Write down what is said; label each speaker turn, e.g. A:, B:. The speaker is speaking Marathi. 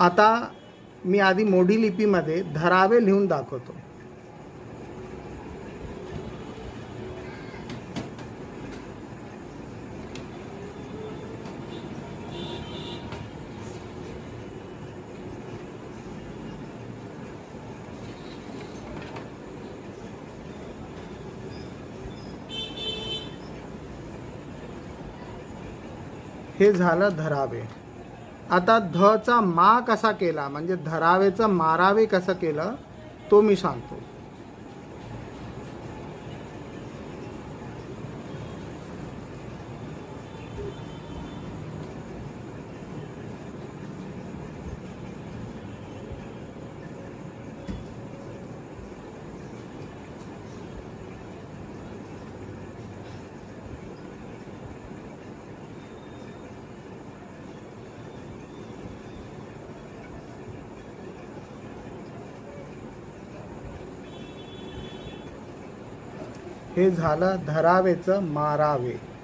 A: आता मी आधी मोडी लिपीमध्ये धरावे लिहून दाखवतो. हे झालं धरावे. आता धचा मा कसा केला? म्हणजे धरावेचं मारावे कसं केलं? तो मी सांगतो. हे झालं धरावेचं मारावे.